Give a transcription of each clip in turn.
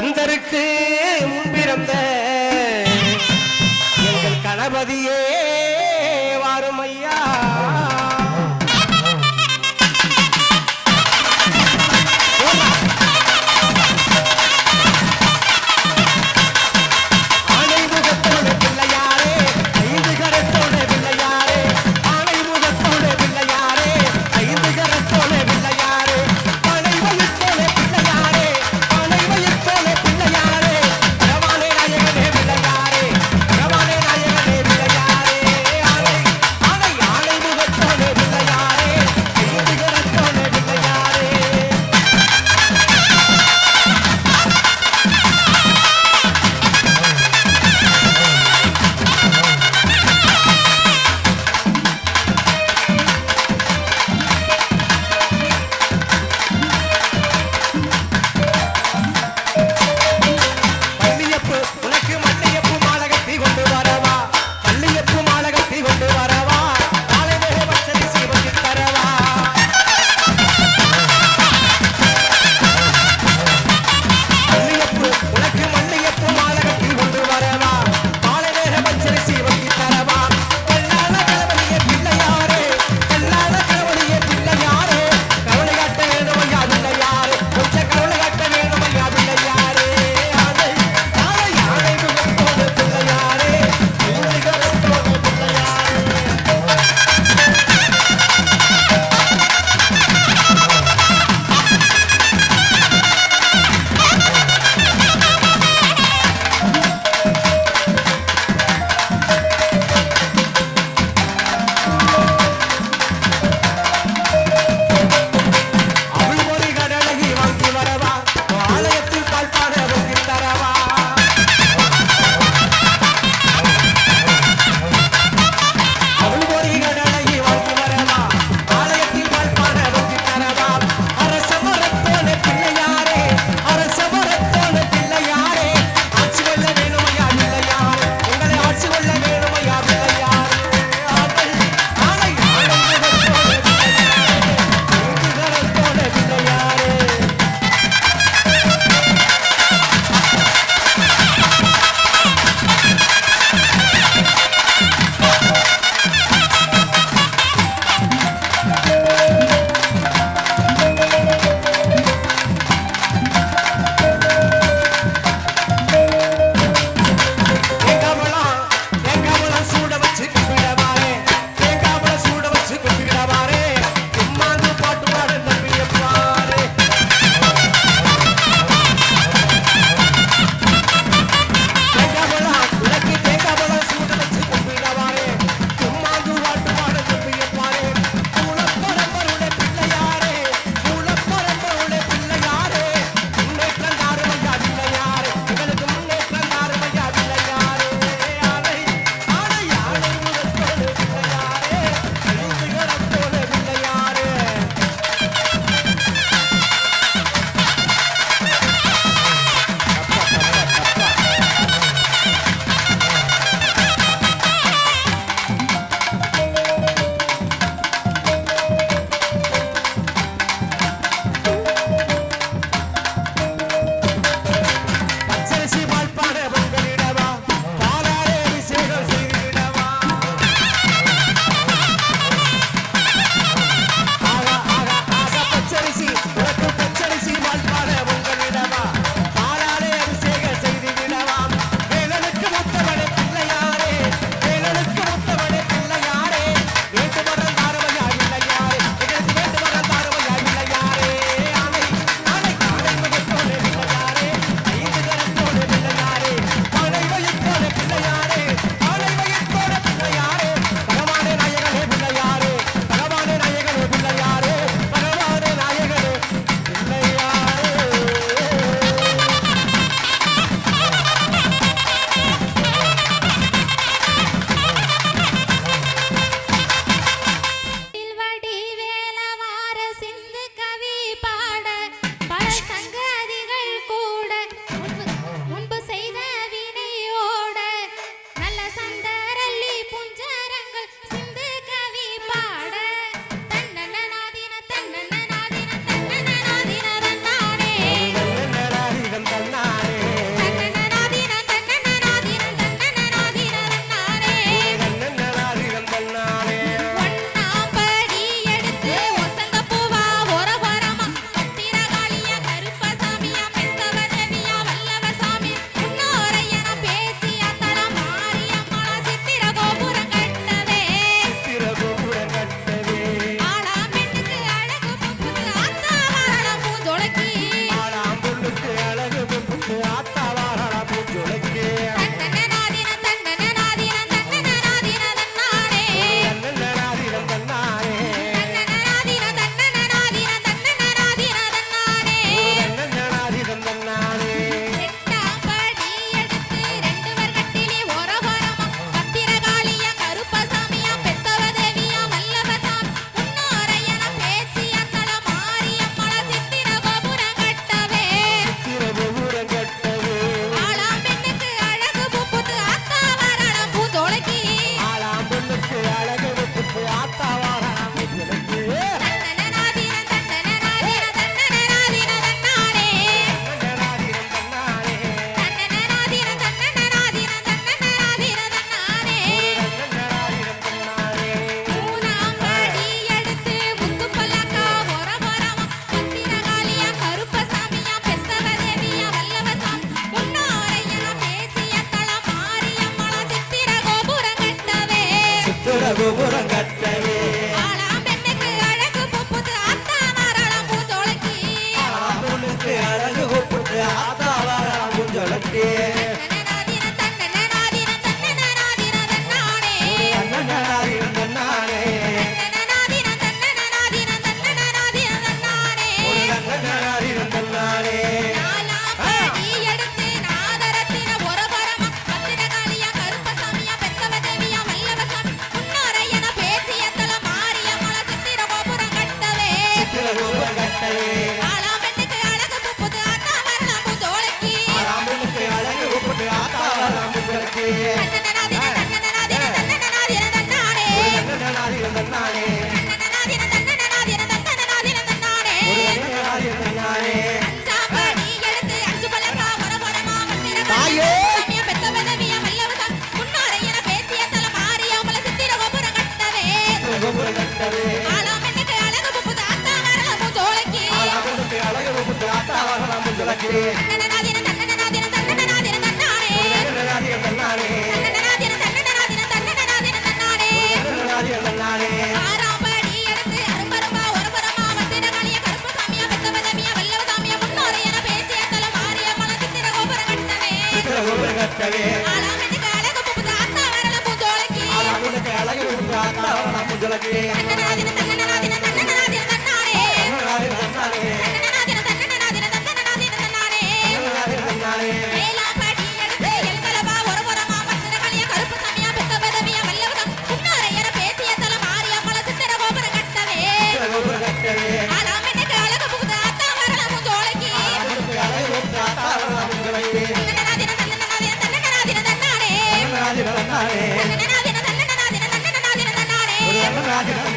கந்தருக்கு முன்பிறந்த எங்கள் கணபதியே.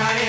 நானே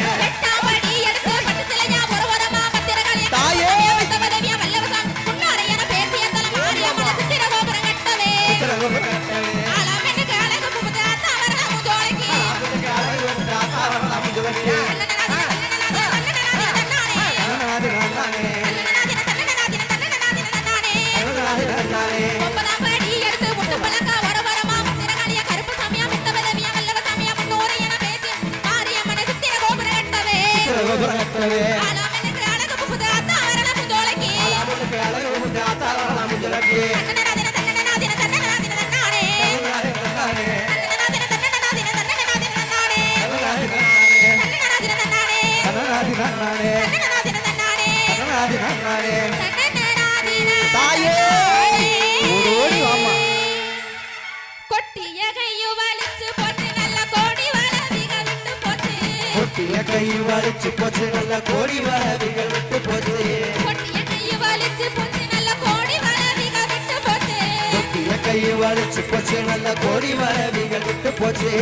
கொட்டிய கை வலிச்சு போச்சு நல்ல கோடி வரவிகள் விட்டு போச்சு. கொட்டிய கை வலிச்சு போச்சு நல்ல கோடி வரவிகள் விட்டு போச்சு. கொட்டிய கை வலிச்சு போச்சு நல்ல கோடி வரவிகள் விட்டு போச்சு.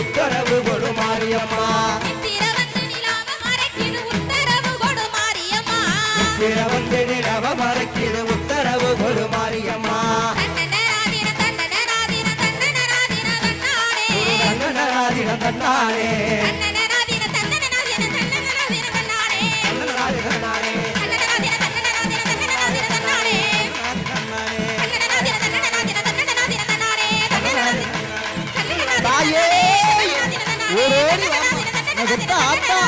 உத்தரவு கொடு மாரியம்மா. கண்ணாலே தாயே ஒரு ஆத்தா.